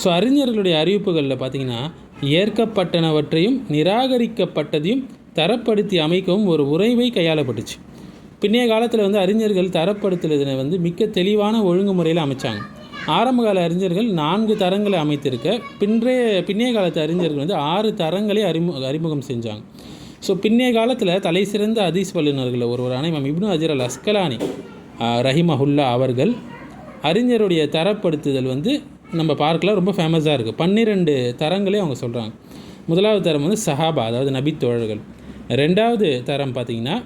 So அறிஞர்களுடைய அறிவிப்புகளில் பார்த்தீங்கன்னா ஏற்கப்பட்டனவற்றையும் நிராகரிக்கப்பட்டதையும் தரப்படுத்தி அமைக்கவும் ஒரு உறைவை கையாளப்பட்டுச்சு. பின்னைய காலத்தில் வந்து அறிஞர்கள் தரப்படுத்துறதுனை வந்து மிக்க தெளிவான ஒழுங்குமுறையில் அமைச்சாங்க. ஆரம்பகால அறிஞர்கள் நான்கு தரங்களை அமைத்திருக்க பின்றைய பின்னைய காலத்து அறிஞர்கள் வந்து ஆறு தரங்களை அறிமு அறிமுகம் செஞ்சாங்க. ஸோ பின்னைய காலத்தில் தலை சிறந்த ஹதீஸ் வல்லுநர்களில் ஒருவரான இமாம் இப்னு அஜர் அல் அஸ்கலானி ரஹிமஹுல்லா அவர்கள் அறிஞருடைய தரப்படுத்துதல் வந்து நம்ம பார்க்கில் ரொம்ப ஃபேமஸாக இருக்குது பன்னிரெண்டு தரங்களே அவங்க சொல்கிறாங்க முதலாவது தரம் வந்து சஹாபா அதாவது நபி தோழர்கள். ரெண்டாவது தரம் பார்த்தீங்கன்னா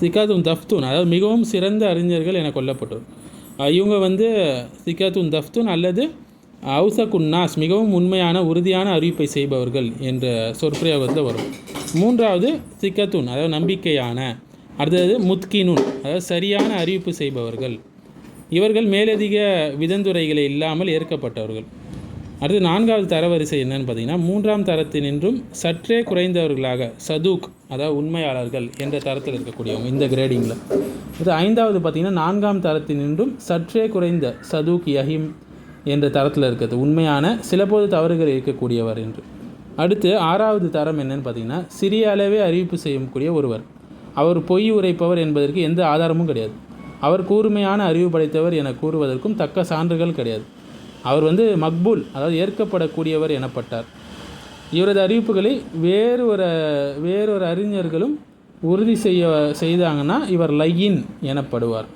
சிகாத்துன் தஃப்தூன் அதாவது மிகவும் சிறந்த அறிஞர்கள் என கொல்லப்பட்டோர். இவங்க வந்து சிகாத்துன் தஃப்தூன் அல்லது அவுசகுன் நாஸ் மிகவும் உண்மையான உறுதியான அறிவிப்பை செய்பவர்கள் என்ற சொற்பிரயோகத்தில் வரும். மூன்றாவது சிக்கத்துன் அதாவது நம்பிக்கையான அடுத்தது முத்கினுன் அதாவது சரியான அறிவிப்பு செய்பவர்கள். இவர்கள் மேலதிக விதந்துரைகளை இல்லாமல் ஏற்கப்பட்டவர்கள். அடுத்து நான்காவது தரவரிசை என்னன்னு பார்த்தீங்கன்னா மூன்றாம் தரத்தினின்றும் சற்றே குறைந்தவர்களாக சதூக் அதாவது உண்மையாளர்கள் என்ற தரத்தில் இருக்கக்கூடியவங்க இந்த கிரேடிங்கில் அடுத்து ஐந்தாவது பார்த்தீங்கன்னா நான்காம் தரத்தினின்றும் சற்றே குறைந்த சதூக் யஹிம் என்ற தரத்தில் இருக்கிறது. உண்மையான சிலபோது தவறுகள் இருக்கக்கூடியவர் என்று. அடுத்து ஆறாவது தரம் என்னன்னு பார்த்தீங்கன்னா சிறிய அளவே அறிவிப்பு செய்யக்கூடிய ஒருவர். அவர் பொய் உரைப்பவர் என்பதற்கு எந்த ஆதாரமும் கிடையாது. அவர் கூர்மையான அறிவு படைத்தவர் என கூறுவதற்கும் தக்க சான்றுகள் கிடையாது. அவர் வந்து மக்பூல் அதாவது ஏற்கப்படக்கூடியவர் எனப்பட்டார். இவரது அறிவிப்புகளை வேறு ஒரு வேறொரு அறிஞர்களும் உறுதி செய்ய செய்தாங்கன்னா இவர் லையின் எனப்படுவார்.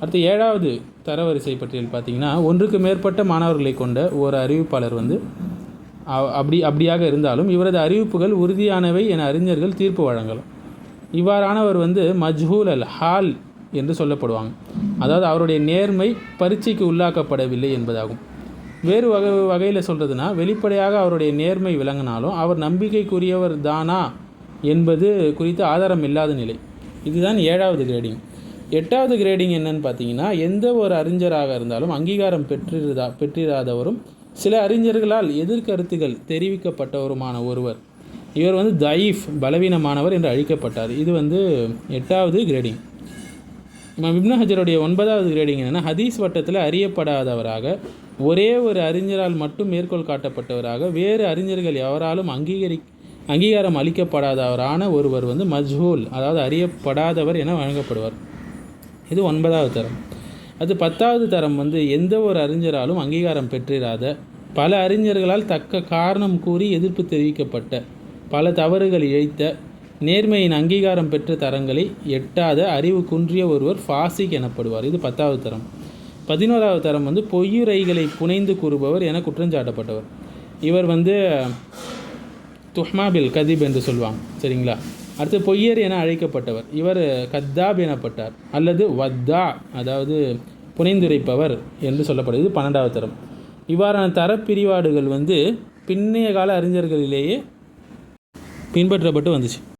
அடுத்து ஏழாவது தரவரிசை பட்டியல் பார்த்தீங்கன்னா ஒன்றுக்கு மேற்பட்ட மாணவர்களை கொண்ட ஒரு அறிவிப்பாளர் வந்து அப்படி அப்படியாக இருந்தாலும் இவரது அறிவிப்புகள் உறுதியானவை என அறிஞர்கள் தீர்ப்பு வழங்கலாம். இவ்வாறானவர் வந்து மஜ்ஹூல் அல் ஹால் என்று சொல்லப்படுவாங்க. அதாவது அவருடைய நேர்மை பரீட்சைக்கு உள்ளாக்கப்படவில்லை என்பதாகும். வேறு வகை வகையில் சொல்கிறதுனா வெளிப்படையாக அவருடைய நேர்மை விளங்கினாலும் அவர் நம்பிக்கைக்குரியவர் தானா என்பது குறித்து ஆதாரம் இல்லாத நிலை. இதுதான் ஏழாவது கிரேடிங் எட்டாவது கிரேடிங் என்னன்னு பார்த்தீங்கன்னா எந்த ஒரு அறிஞராக இருந்தாலும் அங்கீகாரம் பெற்றிருதா பெற்றிராதவரும் சில அறிஞர்களால் எதிர்கருத்துகள் தெரிவிக்கப்பட்டவருமான ஒருவர். இவர் வந்து தயீஃப் பலவீனமானவர் என்று அழைக்கப்பட்டார். இது வந்து எட்டாவது கிரேடிங் இமாம் இப்னு ஹஜருடைய ஒன்பதாவது கிரேடிங் என்னென்னா ஹதீஸ் வட்டத்தில் அறியப்படாதவராக ஒரே ஒரு அறிஞரால் மட்டும் மேற்கோள் காட்டப்பட்டவராக வேறு அறிஞர்கள் எவராலும் அங்கீகரி அங்கீகாரம் அளிக்கப்படாதவரான ஒருவர் வந்து மஜ்ஹூல் அதாவது அறியப்படாதவர் என வழங்கப்படுவார். இது ஒன்பதாவது தரம். அது பத்தாவது தரம் வந்து எந்த ஒரு அறிஞராலும் அங்கீகாரம் பெற்றிராத பல அறிஞர்களால் தக்க காரணம் கூறி எதிர்ப்பு தெரிவிக்கப்பட்ட பல தவறுகள் இழைத்த நேர்மையின் அங்கீகாரம் பெற்ற தரங்களை எட்டாத அறிவு குன்றிய ஒருவர் ஃபாசிக் எனப்படுவார். இது பத்தாவது தரம். பதினோராவது தரம் வந்து பொய்யுரைகளை புனைந்து கூறுபவர் என குற்றஞ்சாட்டப்பட்டவர் இவர் வந்து துஹ்மாபில் கதீப் என்று சொல்லுவாங்க சரிங்களா? அடுத்து பொய்யர் என அழைக்கப்பட்டவர். இவர் கத்தாப் எனப்பட்டார். அல்லது வத்தா அதாவது புனைந்துரைப்பவர் என்று சொல்லப்படுது பன்னெண்டாவது தரம். இவ்வாறான தரப்பிரிவாடுகள் வந்து பின்னைய கால அறிஞர்களிலேயே பின்பற்றப்பட்டு வந்துச்சு.